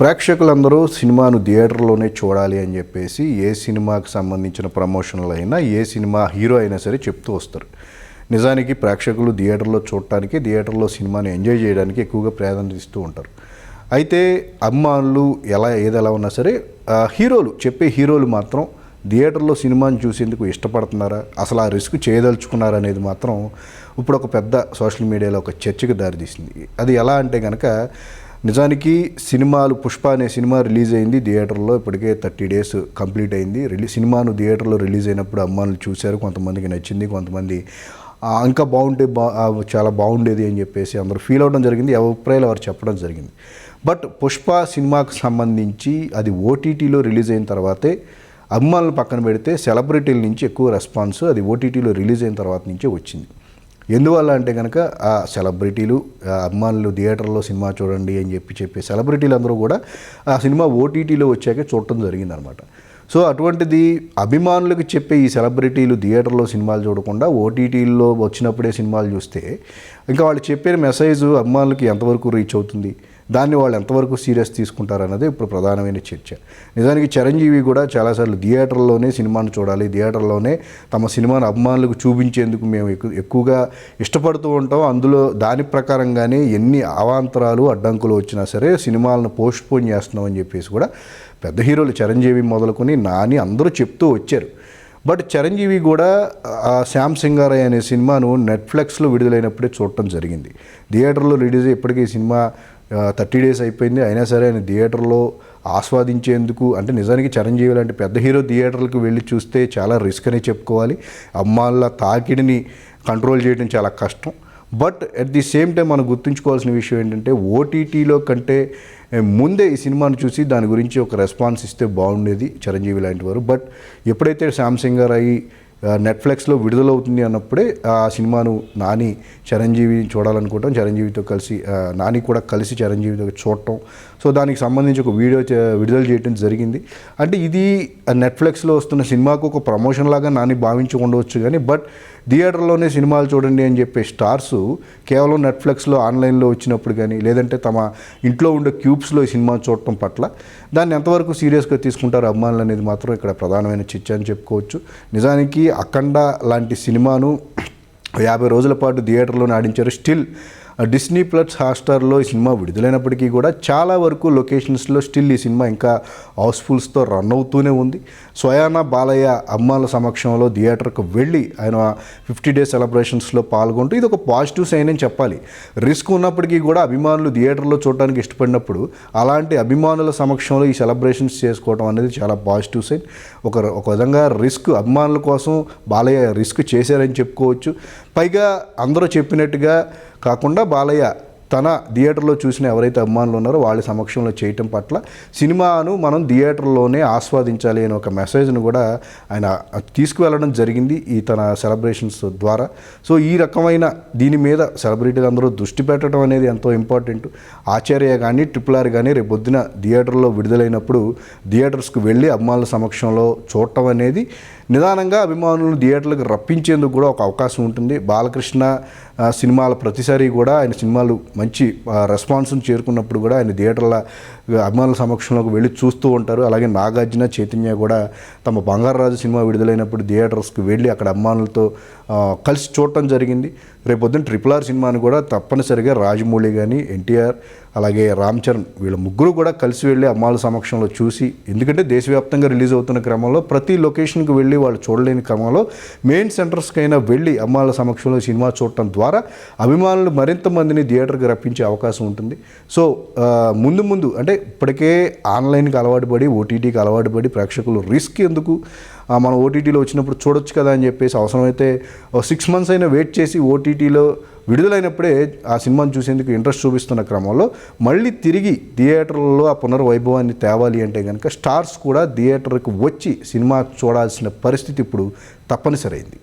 ప్రేక్షకులందరూ సినిమాను థియేటర్లోనే చూడాలి అని చెప్పేసి ఏ సినిమాకి సంబంధించిన ప్రమోషన్లు అయినా ఏ సినిమా హీరో అయినా సరే చెప్తూ వస్తారు. నిజానికి ప్రేక్షకులు థియేటర్లో చూడటానికి థియేటర్లో సినిమాని ఎంజాయ్ చేయడానికి ఎక్కువగా ప్రాధాన్యత ఇస్తూ ఉంటారు. అయితే అభిమానులు ఎలా ఏది ఎలా ఉన్నా సరే హీరోలు చెప్పే హీరోలు మాత్రం థియేటర్లో సినిమాని చూసేందుకు ఇష్టపడుతున్నారా అసలు ఆ రిస్క్ చేయదలుచుకున్నారా అనేది మాత్రం ఇప్పుడు ఒక పెద్ద సోషల్ మీడియాలో ఒక చర్చకు దారితీసింది. అది ఎలా అంటే కనుక నిజానికి సినిమాలు పుష్ప అనే సినిమా రిలీజ్ అయింది థియేటర్లో ఇప్పటికే థర్టీ డేస్ కంప్లీట్ అయింది. రిలీజ్ సినిమాను థియేటర్లో రిలీజ్ అయినప్పుడు అమ్మాయిలు చూశారు కొంతమందికి నచ్చింది కొంతమంది ఇంకా బాగుంటే బా చాలా బాగుండేది అని చెప్పేసి అందరూ ఫీల్ అవ్వడం జరిగింది అభిప్రాయాలు వారు చెప్పడం జరిగింది. బట్ పుష్ప సినిమాకు సంబంధించి అది ఓటీటీలో రిలీజ్ అయిన తర్వాతే అభిమానులు పక్కన పెడితే సెలబ్రిటీల నుంచి ఎక్కువ రెస్పాన్స్ అది ఓటీటీలో రిలీజ్ అయిన తర్వాత నుంచే వచ్చింది. ఎందువల్ల అంటే కనుక ఆ సెలబ్రిటీలు అభిమానులు థియేటర్లో సినిమా చూడండి అని చెప్పి చెప్పే సెలబ్రిటీలు అందరూ కూడా ఆ సినిమా ఓటీటీలో వచ్చాకే చూడటం జరిగిందనమాట. సో అటువంటిది అభిమానులకు చెప్పే ఈ సెలబ్రిటీలు థియేటర్లో సినిమాలు చూడకుండా ఓటీటీల్లో వచ్చినప్పుడే సినిమాలు చూస్తే ఇంకా వాళ్ళు చెప్పే మెసేజ్ అభిమానులకి ఎంతవరకు రీచ్ అవుతుంది? దాన్ని వాళ్ళు ఎంతవరకు సీరియస్ తీసుకుంటారు అన్నది ఇప్పుడు ప్రధానమైన చర్చ. నిజానికి చిరంజీవి కూడా చాలాసార్లు థియేటర్లోనే సినిమాను చూడాలి థియేటర్లోనే తమ సినిమాను అభిమానులకు చూపించేందుకు మేము ఎక్కువగా ఇష్టపడుతూ ఉంటాం. అందులో దాని ప్రకారంగానే ఎన్ని అవాంతరాలు అడ్డంకులు వచ్చినా సరే సినిమాలను పోస్ట్ పోన్ చేస్తున్నాం అని చెప్పేసి కూడా పెద్ద హీరోలు చిరంజీవి మొదలుకొని నాని అందరూ చెప్తూ వచ్చారు. బట్ చిరంజీవి కూడా ఆ శ్యామ్ సింగారయ్య అనే సినిమాను నెట్ఫ్లిక్స్లో విడుదలైనప్పుడే చూడటం జరిగింది. థియేటర్లో రిలీజ్ ఇప్పటికీ సినిమా థర్టీ డేస్ అయిపోయింది. అయినా సరే ఆయన థియేటర్లో ఆస్వాదించేందుకు అంటే నిజానికి చిరంజీవి లాంటి పెద్ద హీరో థియేటర్లకు వెళ్ళి చూస్తే చాలా రిస్క్ అని చెప్పుకోవాలి. అమ్మాళ్ళ తాకిడిని కంట్రోల్ చేయడం చాలా కష్టం. But at the same time మనం గుర్తుంచుకోవాల్సిన విషయం ఏంటంటే ఓటీటీలో కంటే ముందే ఈ సినిమాను చూసి దాని గురించి ఒక రెస్పాన్స్ ఇస్తే బాగుండేది చిరంజీవి లాంటి వారు. బట్ ఎప్పుడైతే శాంసంగ్ గారు అయ్యి నెట్ఫ్లిక్స్లో విడుదలవుతుంది అన్నప్పుడే ఆ సినిమాను నాని చిరంజీవి చూడాలనుకోవటం చిరంజీవితో కలిసి నాని కూడా కలిసి చిరంజీవితో చూడటం. సో దానికి సంబంధించి ఒక వీడియో విడుదల చేయడం జరిగింది. అంటే ఇది నెట్ఫ్లిక్స్లో వస్తున్న సినిమాకు ఒక ప్రమోషన్ లాగా నాని భావించి ఉండవచ్చు కానీ బట్ థియేటర్లోనే సినిమాలు చూడండి అని చెప్పే స్టార్స్ కేవలం నెట్ఫ్లిక్స్లో ఆన్లైన్లో వచ్చినప్పుడు కానీ లేదంటే తమ ఇంట్లో ఉండే క్యూబ్స్లో ఈ సినిమా చూడటం పట్ల దాన్ని ఎంతవరకు సీరియస్గా తీసుకుంటారు అభిమానులు అనేది మాత్రం ఇక్కడ ప్రధానమైన చర్చ అని చెప్పుకోవచ్చు. నిజానికి అఖండ లాంటి సినిమాను యాభై రోజుల పాటు థియేటర్లో ఆడించారు. స్టిల్ డిస్నీ ప్లస్ హాట్స్టార్లో ఈ సినిమా విడుదలైనప్పటికీ కూడా చాలా వరకు లొకేషన్స్లో స్టిల్ ఈ సినిమా ఇంకా హౌస్ఫుల్స్తో రన్ అవుతూనే ఉంది. స్వయాన బాలయ్య అమ్మాల సమక్షంలో థియేటర్కు వెళ్ళి ఆయన ఫిఫ్టీ డేస్ సెలబ్రేషన్స్లో పాల్గొంటూ ఇది ఒక పాజిటివ్ సైన్ అని చెప్పాలి. రిస్క్ ఉన్నప్పటికీ కూడా అభిమానులు థియేటర్లో చూడడానికి ఇష్టపడినప్పుడు అలాంటి అభిమానుల సమక్షంలో ఈ సెలబ్రేషన్స్ చేసుకోవడం అనేది చాలా పాజిటివ్ సైన్. ఒక ఒక విధంగా రిస్క్ అభిమానుల కోసం బాలయ్య రిస్క్ చేశారని చెప్పుకోవచ్చు. పైగా అందరూ చెప్పినట్టుగా కాకుండా బాలయ్య తన థియేటర్లో చూసిన ఎవరైతే అభిమానులు ఉన్నారో వాళ్ళ సమక్షంలో చేయటం పట్ల సినిమాను మనం థియేటర్లోనే ఆస్వాదించాలి అనే ఒక మెసేజ్ను కూడా ఆయన తీసుకువెళ్ళడం జరిగింది ఈ తన సెలబ్రేషన్స్ ద్వారా. సో ఈ రకమైన దీని మీద సెలబ్రిటీలు అందరూ దృష్టి పెట్టడం అనేది ఎంతో ఇంపార్టెంట్. ఆచార్య కానీ ట్రిపుల్ ఆర్ కానీ రేపు పొద్దున థియేటర్లో విడుదలైనప్పుడు థియేటర్స్కు వెళ్ళి అభిమానుల సమక్షంలో చూడటం అనేది నిదానంగా అభిమానులను థియేటర్లకు రప్పించేందుకు కూడా ఒక అవకాశం ఉంటుంది. బాలకృష్ణ సినిమాల ప్రతిసారి కూడా ఆయన సినిమాలు మంచి రెస్పాన్స్ను చేరుకున్నప్పుడు కూడా ఆయన థియేటర్ల అభిమానుల సమక్షంలోకి వెళ్ళి చూస్తూ ఉంటారు. అలాగే నాగార్జున చైతన్య కూడా తమ బంగారరాజు సినిమా విడుదలైనప్పుడు థియేటర్స్కి వెళ్ళి అక్కడ అభిమానులతో కలిసి చూడటం జరిగింది. రేపొద్దున ట్రిపుల్ ఆర్ సినిమాని కూడా తప్పనిసరిగా రాజమౌళి కానీ ఎన్టీఆర్ అలాగే రామ్ చరణ్ వీళ్ళ ముగ్గురు కూడా కలిసి వెళ్ళి అమ్మాల సమక్షంలో చూసి ఎందుకంటే దేశవ్యాప్తంగా రిలీజ్ అవుతున్న క్రమంలో ప్రతి లొకేషన్కి వెళ్ళి వాళ్ళు చూడలేని క్రమంలో మెయిన్ సెంటర్స్కైనా వెళ్ళి అమ్మాల సమక్షంలో సినిమా చూడటం ద్వారా అభిమానులు మరింత మందిని థియేటర్కి రప్పించే అవకాశం ఉంటుంది. సో ముందు ముందు అంటే ఇప్పటికే ఆన్లైన్కి అలవాటు పడి ఓటీటీకి అలవాటు పడి ప్రేక్షకులు రిస్క్ ఎందుకు? మనం ఓటీటీలో వచ్చినప్పుడు చూడొచ్చు కదా అని చెప్పేసి అవసరమైతే సిక్స్ మంత్స్ అయినా వెయిట్ చేసి ఓటీటీలో విడుదలైనప్పుడే ఆ సినిమాను చూసేందుకు ఇంట్రెస్ట్ చూపిస్తున్న క్రమంలో మళ్ళీ తిరిగి థియేటర్లలో ఆ పునర్వైభవాన్ని తేవాలి అంటే కనుక స్టార్స్ కూడా థియేటర్కి వచ్చి సినిమా చూడాల్సిన పరిస్థితి ఇప్పుడు తప్పనిసరైంది.